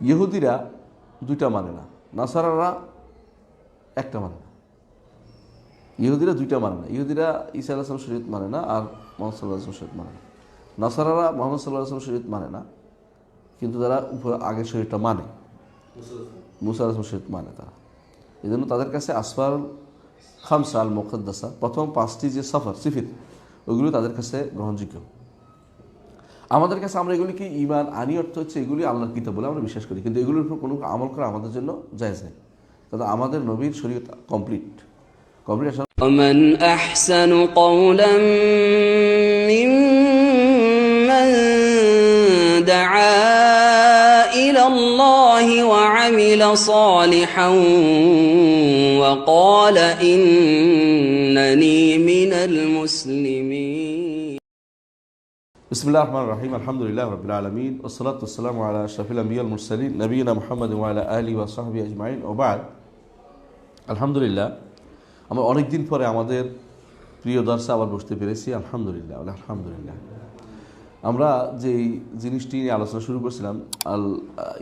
ইহুদিরা দুইটা মানে না, নাসারারা একটা মানে না। ইহুদিরা দুইটা মানে না, ইহুদিরা ঈসা আল্লাহ আসলাম শরীয়ত মানে না আর মোহাম্মদ সাল্লাহ আসলাম শরীয়ত মানে না। নাসারারা মোহাম্মদ সাল্লাহ আসলাম শরীয়ত মানে না, কিন্তু তারা উপর আগের শরীরটা মানে। মুসা আলাহ শরীয়ত মানে তারা। এই জন্য তাদের কাছে আসফার খামসা আল মোকদ্দাসা প্রথম পাঁচটি যে সফর সিফির ওইগুলো তাদের কাছে গ্রহণযোগ্য। আমাদের কাছে আমরা এগুলিকে ইমান আনি অর্থ হচ্ছে এগুলি আল্লাহর কিতাব বলে আমরা বিশ্বাস করি কিন্তু এগুলোর উপর কোনো আমল করা আমাদের জন্য জায়জ নেই তাতে আমাদের নবীর শরীয়ত কমপ্লিট কমপ্লিট আসলে ومن أحسن قولا ممن دعا إلى الله وعمل صالحا وقال إنني من المسلمين বিসমুল্লাহ রহমান রহিম আলহামদুলিল্লাহ রবিল আলমিন ওসলাত ওসালাম আলা শফিল আমিয়াল মুরসালিন নবীনা মোহাম্মদ ওয়ালা আলী ওয়া সাহাবি আজমাইন ওবাদ আলহামদুলিল্লাহ আমরা অনেক দিন পরে আমাদের প্রিয় দর্শা আবার বসতে পেরেছি। আলহামদুলিল্লাহ আলহামদুলিল্লাহ। আমরা যেই জিনিসটি নিয়ে আলোচনা শুরু করছিলাম, আল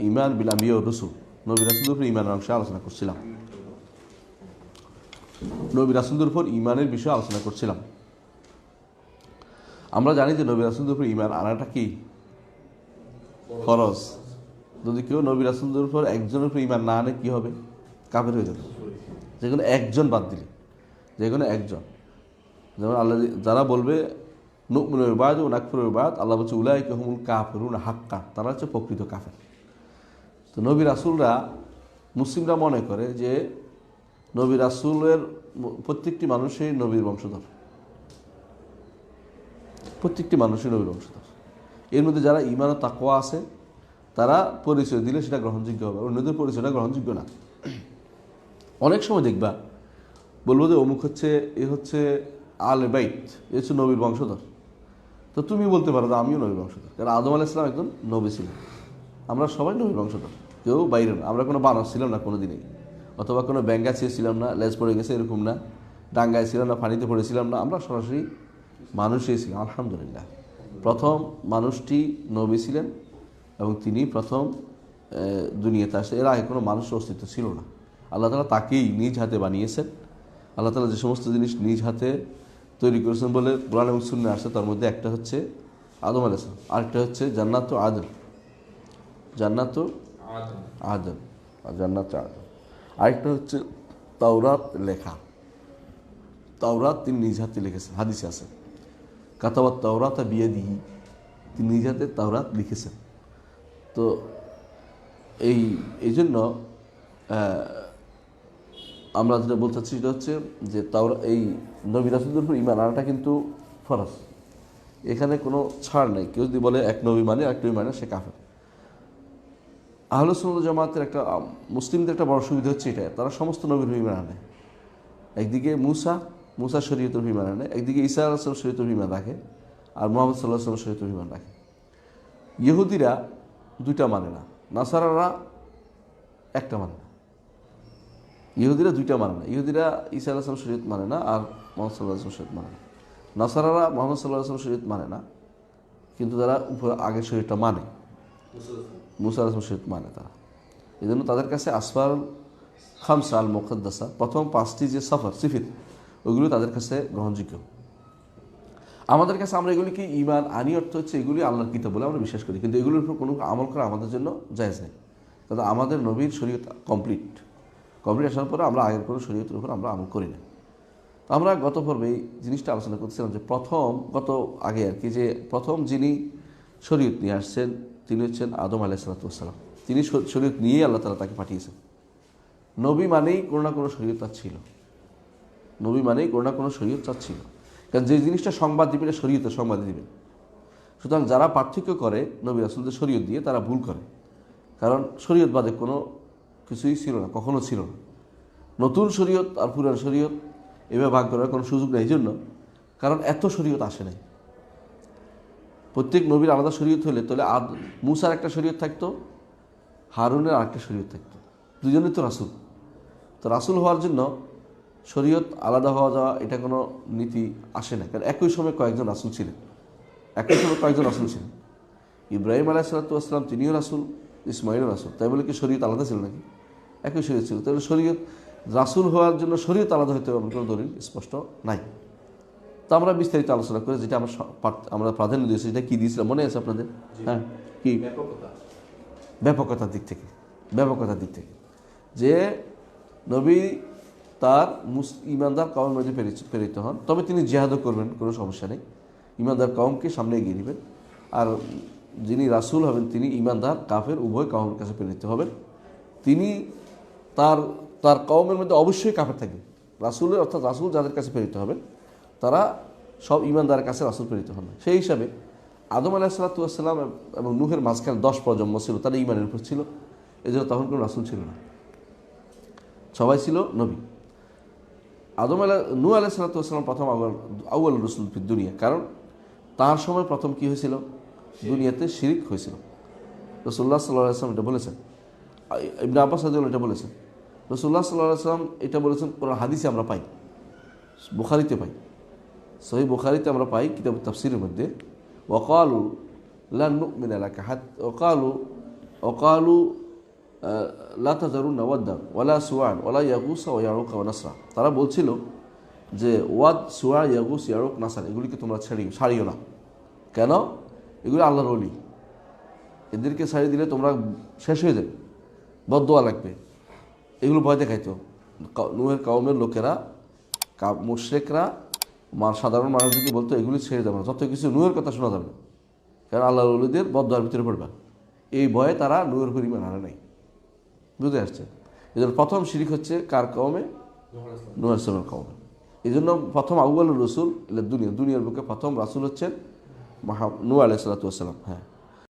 ইমান বিল আমিয়া রসুল। নবী রাসুলের উপর ইমানের অংশে আলোচনা করছিলাম। নবী রাসুলের উপর ইমানের বিষয়ে আলোচনা করছিলাম। আমরা জানি যে নবী রাসুলদের উপর ইমান আনাটা কি? খরচ যদি কেউ নবী রাসুলদের উপর একজনের উপর ইমান না আনে, কি হবে? কাপের হয়ে যাবে। যে কোনো একজন বাদ দিলে। যে কোনো একজন। যেমন আল্লাহ যারা বলবে নুকমিনের বাদ ও নাকফুরের বাদ আল্লাহ বলছে উলাই কেহমুল কাফেরুন হাক্কা তারা হচ্ছে প্রকৃত কাফের। তো নবী রাসুলরা, মুসলিমরা মনে করে যে, নবী রাসুলের প্রত্যেকটি মানুষই নবীর বংশধর। প্রত্যেকটি মানুষই নবীর বংশধর এর মধ্যে যারা ইমান ও তাকোয়া আছে, তারা পরিচয় দিলে সেটা গ্রহণযোগ্য হবে অন্যদের পরিচয়টা গ্রহণযোগ্য না। অনেক সময় দেখবা, বলব যে অমুক হচ্ছে, এ হচ্ছে আল বাইত, এ হচ্ছে নবীর বংশধর। তো তুমি বলতে পারো যে আমিও নবীর বংশধর, কারণ আদম আলাহ ইসলাম একজন নবী ছিলেন। আমরা সবাই নবীর বংশধর, কেউ বাইরে না। আমরা কোনো বানর ছিলাম না কোনো দিনেই অথবা কোনো ব্যাঙ্গা ছিলাম না, লেজ পড়ে গেছে এরকম না, ডাঙ্গায় ছিলাম না, পানিতে পড়েছিলাম না, আমরা সরাসরি মানুষই ছিলাম আলহামদুলিল্লাহ। প্রথম মানুষটি নবী ছিলেন এবং তিনি প্রথম দুনিয়াতে আসে। এর আগে কোনো মানুষের অস্তিত্ব ছিল না। আল্লাহ তালা তাকেই নিজ হাতে বানিয়েছেন। আল্লাহ তালা যে সমস্ত জিনিস নিজ হাতে তৈরি করেছেন বলে কোরআন এবং শূন্য আসে তার মধ্যে একটা হচ্ছে আদম আলাইসলাম আরেকটা হচ্ছে জান্নাত আদম। জান্নাত আদম। আর জান্নাত আদম। আরেকটা হচ্ছে তাওরাত লেখা। তাওরাত তিনি নিজ হাতে লিখেছেন হাদিসে আছে। কাতাবাত তাওরাত বিয়ে দিহি তিনি নিজ হাতে তাওরাত লিখেছেন। তো এই এই জন্য আমরা যেটা বলতে চাচ্ছি সেটা হচ্ছে যে তাওরা, এই নবী রাসুলদের উপর ইমান আনাটা কিন্তু ফরজ। এখানে কোনো ছাড় নেই। কেউ যদি বলে এক নবী মানে এক নবী মানে সে কাফের। আহলুসুল জামাতের একটা মুসলিমদের একটা বড় সুবিধা হচ্ছে এটা তারা সমস্ত নবীর ইমান আনে। একদিকে মুসা মুসা শরীয়তের অভিমান আনে। একদিকে ঈসা আলাহিসাম শরীয়তের অভিমান রাখে আর মোহাম্মদ সাল্লাহ সাল্লাম শরীয়তের অভিমান রাখে। ইহুদিরা দুইটা মানে না, নাসারারা একটা মানে না। ইহুদিরা দুইটা মানে না, ইহুদিরা ঈসা আলাহিসাম শরীয়ত মানে না আর মোহাম্মদ সাল্লাহ আসলাম শরীয়ত মানে না। নাসারারা মোহাম্মদ সাল্লাহ আসলাম শরীয়ত মানে না, কিন্তু তারা উপর আগের শরীরটা মানে। মুসা আলাহিসাম শরীয়ত মানে তারা। এই জন্য তাদের কাছে আসফার খামসা আল মোকদ্দাসা প্রথম পাঁচটি যে সফর সিফির ওইগুলো তাদের কাছে গ্রহণযোগ্য। আমাদের কাছে আমরা এগুলিকে ইমান আনি অর্থ হচ্ছে এগুলি আল্লাহর কিতাব বলে আমরা বিশ্বাস করি। কিন্তু এগুলোর উপর কোনো আমল করা আমাদের জন্য জায়জ নেই। তাতে আমাদের নবীর শরীয়ত কমপ্লিট কমপ্লিট আসার পরে আমরা আগের কোনো শরীয়তের উপর আমরা আমল করি না। তো আমরা গত পর্বে এই জিনিসটা আলোচনা করছিলাম যে প্রথম, গত আগে আর কি, যে প্রথম যিনি শরীয়ত নিয়ে আসছেন, তিনি হচ্ছেন আদম আলাইসালাতাম তিনি শরীয়ত নিয়েই আল্লাহ তালা তাকে পাঠিয়েছেন। নবী মানেই কোনো না কোনো শরীয়ত ছিল। নবী মানেই কোনো না কোনো শরীয়ত তার ছিল কারণ যে জিনিসটা সংবাদ দিবেন এটা শরীয়তের সংবাদ দিবেন সুতরাং যারা পার্থক্য করে নবী রাসুলদের শরীয়ত দিয়ে, তারা ভুল করে। কারণ শরীয়ত বাদে কোনো কিছুই ছিল না, কখনো ছিল না। নতুন শরীয়ত আর পুরান শরীয়ত, এভাবে ভাগ করার কোনো সুযোগ নেই জন্য কারণ এত শরীয়ত আসে নাই। প্রত্যেক নবীর আলাদা শরীয়ত হলে, তাহলে আদ মুসার একটা শরীয়ত থাকতো, হারুনের আরেকটা শরীয়ত থাকতো। দুজনেই তো রাসুল। তো রাসুল হওয়ার জন্য শরীয়ত আলাদা হওয়া যাওয়া এটা কোনো নীতি আসে না। কারণ একই সময় কয়েকজন রাসুল ছিলেন। একই সময় কয়েকজন রাসুল ছিলেন। ইব্রাহিম আলাহ সালাতাম তিনিও রাসুল ইসমাইল রাসুল। তাই বলে কি শরীয়ত আলাদা ছিল নাকি? একই শরীয়ত ছিল। তাহলে শরীয়ত রাসুল হওয়ার জন্য শরীয়ত আলাদা হইতে হবে কোনো দলিল স্পষ্ট নাই। তো আমরা বিস্তারিত আলোচনা করে যেটা আমরা আমরা প্রাধান্য দিয়েছি যেটা কী দিয়েছিলাম? মনে আছে আপনাদের? হ্যাঁ কি? ব্যাপকতার দিক থেকে। ব্যাপকতার দিক থেকে। যে নবী তার মুস, ইমানদার কমের মধ্যে প্রেরিত- হন। তবে তিনি জেহাদও করবেন, কোনো সমস্যা নেই। ইমানদার কমকে সামনে এগিয়ে নেবেন। আর যিনি রাসূল হবেন, তিনি ইমানদার, কাফের, উভয় কমের কাছে প্রেরিত হবেন। তিনি তার তার কওমের মধ্যে অবশ্যই কাফের থাকবে রাসূলের, অর্থাৎ রাসূল যাদের কাছে প্রেরিত হবেন, তারা সব ইমানদারের কাছে রাসূল প্রেরিত হন। সেই হিসাবে আদম আলাহিসাল্লাম এবং নুহের মাঝখানে দশ প্রজন্ম ছিল, তারা ইমানের উপর ছিল। এই জন্য তখন কোনো রাসূল ছিল না। সবাই ছিল নবী। আদম আলাহ নু আলাহ সাল্লাতাম প্রথম আউয়াল আউয়াল রসুল দুনিয়া। কারণ তার সময় প্রথম কি হয়েছিল? দুনিয়াতে শিরিক হয়েছিল। রসুল্লাহ সাল্লাহ আসলাম এটা বলেছেন। ইবনে আব্বাস হাজুল এটা বলেছেন। রসুল্লাহ সাল্লাহ আসলাম এটা বলেছেন কোরআন হাদিসে আমরা পাই। বুখারিতে পাই। সহি বুখারিতে আমরা পাই কিতাব তাফসিরের মধ্যে ওকালু লান্নু মিন এলাকা হাত ওকালু ওকালু লাতা জারুন ওয়াদ্দান, ওয়ালা সুয়ান, ওয়ালা ইয়াগুসা ও ইয়ারুক তারা বলছিল যে, ওয়াদ সুয়া ইয়াগুস, ইয়ারুক, নাসার, এগুলিকে তোমরা ছাড়িও ছাড়িও না। কেন? এগুলি আল্লাহর অলি এদেরকে ছাড়িয়ে দিলে তোমরা শেষ হয়ে যাবে বদোয়া লাগবে। এগুলো ভয় দেখাইতো। নুহের কাউমের লোকেরা, কা- মুশরেকরা, মা সাধারণ মানুষদেরকে বলতো, এগুলি ছেড়ে দেবে না। যত কিছু নুহের কথা শোনা যাবে। কারণ আল্লাহর অলিদের বদোয়ার ভিতরে পড়বে। এই ভয়ে তারা নুহের পরিমাণ হারে নাই। বুঝতে আসছে। এই জন্য প্রথম শিরিক হচ্ছে কার কমে নুহের সালামের কমে এই জন্য প্রথম আউ্বাল রসুল দুনিয়া, দুনিয়ার বুকে প্রথম রাসুল হচ্ছেন মাহা নু আলাইসালাতাম হ্যাঁ।